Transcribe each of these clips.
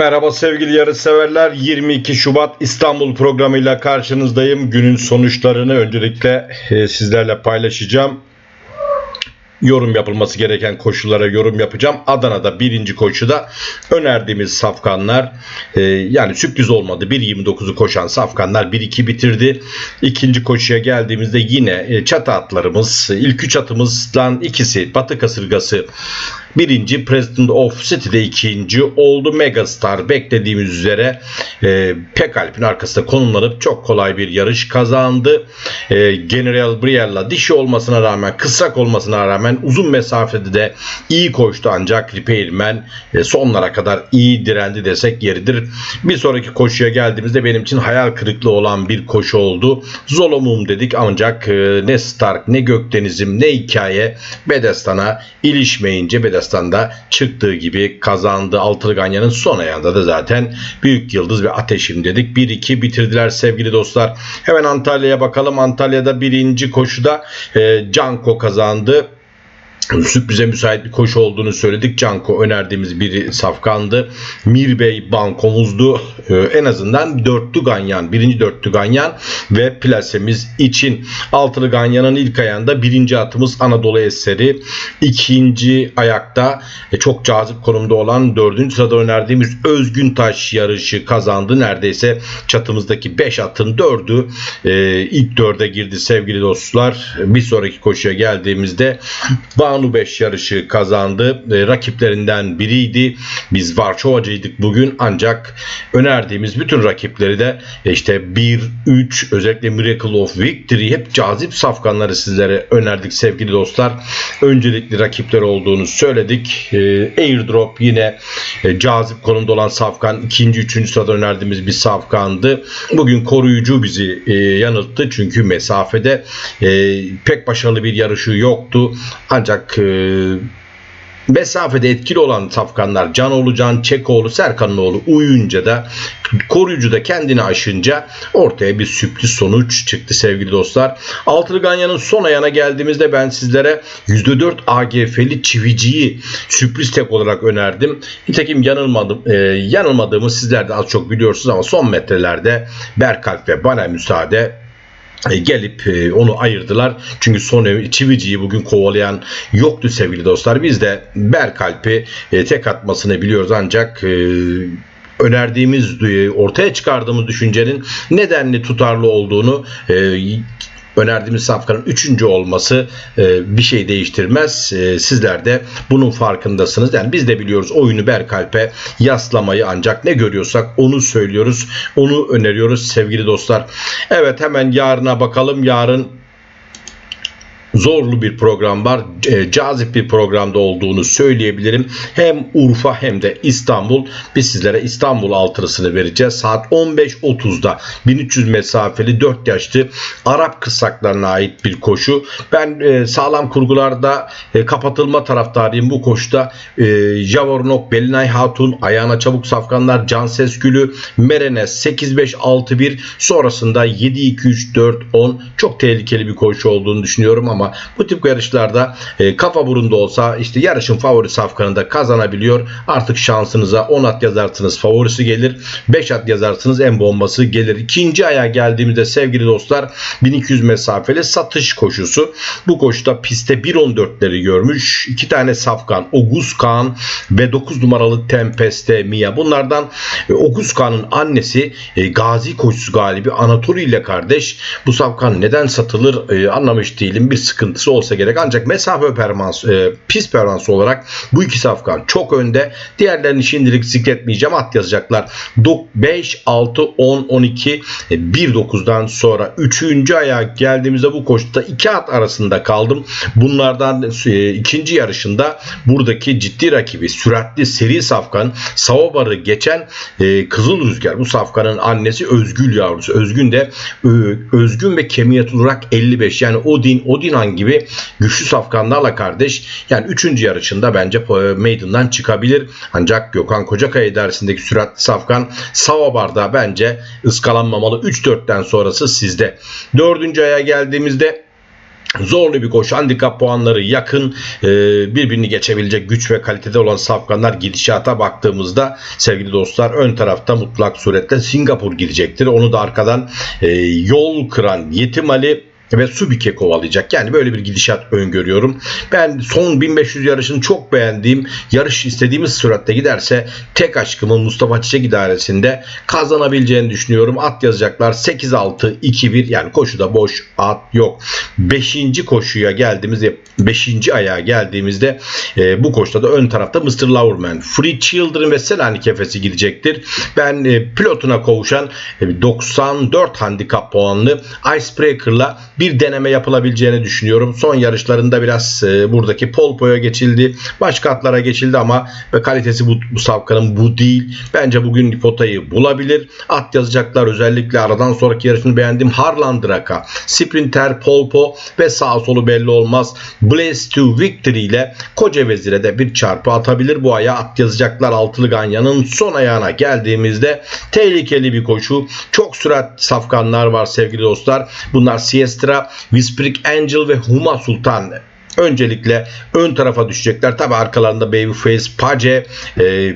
Merhaba sevgili yarışseverler. 22 Şubat İstanbul programıyla karşınızdayım. Günün sonuçlarını öncelikle e, sizlerle paylaşacağım. Yorum yapılması gereken koşullara yorum yapacağım. Adana'da birinci koşuda önerdiğimiz safkanlar e, yani sürpriz olmadı. 1.29'u koşan safkanlar 1-2 bitirdi. İkinci koşuya geldiğimizde yine e, çatı atlarımız ilk üç atımızdan ikisi Batı Kasırgası birinci President of City'de ikinci oldu. Megastar beklediğimiz üzere e, Pekalp'in arkasında konumlanıp çok kolay bir yarış kazandı. E, General Briella dişi olmasına rağmen kısak olmasına rağmen uzun mesafede de iyi koştu ancak Repairman e, sonlara kadar iyi direndi desek yeridir. Bir sonraki koşuya geldiğimizde benim için hayal kırıklığı olan bir koşu oldu. Zolomum dedik ancak e, ne Stark ne Gökdeniz'im ne hikaye Bedestan'a ilişmeyince Bedestan'da çıktığı gibi kazandı. Altılı Ganyan'ın son ayağında da zaten Büyük Yıldız ve Ateşim dedik. 1-2 bitirdiler sevgili dostlar. Hemen Antalya'ya bakalım. Antalya'da birinci koşuda e, Canko kazandı sürprize müsait bir koşu olduğunu söyledik. Canko önerdiğimiz bir safkandı. Mirbey bankomuzdu. Ee, en azından dörtlü ganyan, birinci dörtlü ganyan ve plasemiz için. Altılı ganyanın ilk ayağında birinci atımız Anadolu eseri. ikinci ayakta e, çok cazip konumda olan dördüncü sırada önerdiğimiz Özgün Taş yarışı kazandı. Neredeyse çatımızdaki beş atın dördü e, ilk dörde girdi sevgili dostlar. Bir sonraki koşuya geldiğimizde Banu 5 yarışı kazandı. E, rakiplerinden biriydi. Biz Varçovacıydık bugün ancak önerdiğimiz bütün rakipleri de e, işte 1, 3 özellikle Miracle of Victory hep cazip safkanları sizlere önerdik sevgili dostlar. Öncelikli rakipler olduğunu söyledik. E, Airdrop yine cazip konumda olan safkan. ikinci, üçüncü sırada önerdiğimiz bir safkandı. Bugün koruyucu bizi yanılttı. Çünkü mesafede pek başarılı bir yarışı yoktu. Ancak e, mesafede etkili olan safkanlar Canoğlu, Can Çekoğlu, Serkanoğlu uyuyunca da koruyucu da kendini aşınca ortaya bir sürpriz sonuç çıktı sevgili dostlar. Altılı Ganyan'ın son ayağına geldiğimizde ben sizlere %4 AGF'li çiviciyi sürpriz tek olarak önerdim. Nitekim yanılmadım, e, yanılmadığımı sizler de az çok biliyorsunuz ama son metrelerde Berkalp ve bana müsaade gelip e, onu ayırdılar. Çünkü son Çivici'yi bugün kovalayan yoktu sevgili dostlar. Biz de Berkalp'i e, tek atmasını biliyoruz ancak önerdiğimiz ortaya çıkardığımız düşüncenin nedenli tutarlı olduğunu önerdiğimiz safkanın üçüncü olması e, bir şey değiştirmez. E, sizler de bunun farkındasınız. Yani biz de biliyoruz oyunu Berkalp'e yaslamayı ancak ne görüyorsak onu söylüyoruz. Onu öneriyoruz sevgili dostlar. Evet hemen yarına bakalım. Yarın zorlu bir program var. E, cazip bir programda olduğunu söyleyebilirim. Hem Urfa hem de İstanbul. Biz sizlere İstanbul altırısını vereceğiz. Saat 15.30'da 1300 mesafeli 4 yaşlı Arap kısaklarına ait bir koşu. Ben e, sağlam kurgularda e, kapatılma taraftarıyım bu koşuda. E, Javornok, Belinay Hatun, Ayağına Çabuk Safkanlar, Can Sesgülü, Merenes 8-5-6-1 sonrasında 7-2-3-4-10 çok tehlikeli bir koşu olduğunu düşünüyorum ama ama bu tip yarışlarda e, kafa burunda olsa işte yarışın favori safkanında kazanabiliyor. Artık şansınıza 10 at yazarsınız favorisi gelir. 5 at yazarsınız en bombası gelir. İkinci aya geldiğimizde sevgili dostlar 1200 mesafeli satış koşusu. Bu koşuda pistte 1.14'leri görmüş. iki tane safkan Oguz Kaan ve 9 numaralı Tempeste Mia. Bunlardan e, Oguz Kaan'ın annesi e, Gazi koşusu galibi Anatoli ile kardeş. Bu safkan neden satılır e, anlamış değilim. Bir sıkıntısı olsa gerek. Ancak mesafe performans, e, pis performans olarak bu iki safkan çok önde. Diğerlerini şimdilik zikretmeyeceğim. At yazacaklar. 5, 6, 10, 12, 1, 9'dan sonra 3. ayağa geldiğimizde bu koşuda iki at arasında kaldım. Bunlardan e, ikinci yarışında buradaki ciddi rakibi süratli seri safkan Savabar'ı geçen e, Kızıl Rüzgar. Bu safkanın annesi Özgül yavrusu. Özgün de e, Özgün ve Kemiyet olarak 55. Yani Odin, Odin Sinan gibi güçlü safkanlarla kardeş. Yani 3. yarışında bence Maiden'dan çıkabilir. Ancak Gökhan Kocakaya dersindeki süratli safkan Savabar'da bence ıskalanmamalı. 3-4'ten sonrası sizde. 4. aya geldiğimizde Zorlu bir koşu. Handikap puanları yakın. e, birbirini geçebilecek güç ve kalitede olan safkanlar gidişata baktığımızda sevgili dostlar ön tarafta mutlak suretle Singapur gidecektir. Onu da arkadan e, yol kıran Yetim Ali ve Subike kovalayacak. Yani böyle bir gidişat öngörüyorum. Ben son 1500 yarışını çok beğendiğim, yarış istediğimiz süratte giderse tek aşkımın Mustafa Çiçek idaresinde kazanabileceğini düşünüyorum. At yazacaklar 8-6-2-1 yani koşuda boş at yok. 5. koşuya geldiğimizde 5. ayağa geldiğimizde e, bu koşuda da ön tarafta Mr. Loverman, Free Children ve Selanik Efes'i gidecektir. Ben e, pilotuna kavuşan e, 94 handikap puanlı Icebreaker'la bir deneme yapılabileceğini düşünüyorum. Son yarışlarında biraz e, buradaki Polpo'ya geçildi. Başka atlara geçildi ama ve kalitesi bu, bu safkanın bu değil. Bence bugün potayı bulabilir. At yazacaklar özellikle aradan sonraki yarışını beğendim. Harlan Draka, Sprinter, Polpo ve sağ solu belli olmaz. Blaze to Victory ile Koca Vezir'e de bir çarpı atabilir. Bu aya at yazacaklar altılı ganyanın son ayağına geldiğimizde tehlikeli bir koşu. Çok sürat safkanlar var sevgili dostlar. Bunlar Siestra, Whispering Angel ve Huma Sultan öncelikle ön tarafa düşecekler. Tabi arkalarında Babyface, Pace, e,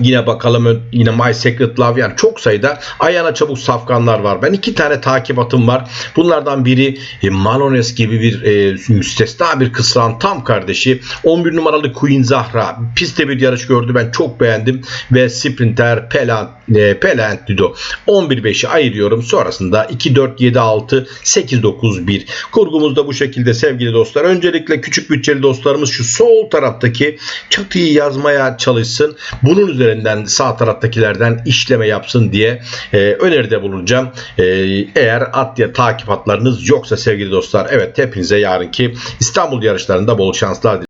Yine bakalım yine My Secret Love yani çok sayıda ayağına çabuk safkanlar var. Ben iki tane takip atım var. Bunlardan biri e, Malones gibi bir e, müstesna bir kısran tam kardeşi. 11 numaralı Queen Zahra. Pistte bir yarış gördü. Ben çok beğendim. Ve Sprinter Pelant, e, Pelant Dido. 11-5'i ayırıyorum. Sonrasında 2-4-7-6 8-9-1. Kurgumuz da bu şekilde sevgili dostlar. Öncelikle küçük bütçeli dostlarımız şu sol taraftaki çatıyı yazmaya çalışsın. Bunun üzerinden sağ taraftakilerden işleme yapsın diye e, öneride bulunacağım. E, eğer at ya takip hatlarınız yoksa sevgili dostlar evet hepinize yarınki İstanbul yarışlarında bol şanslar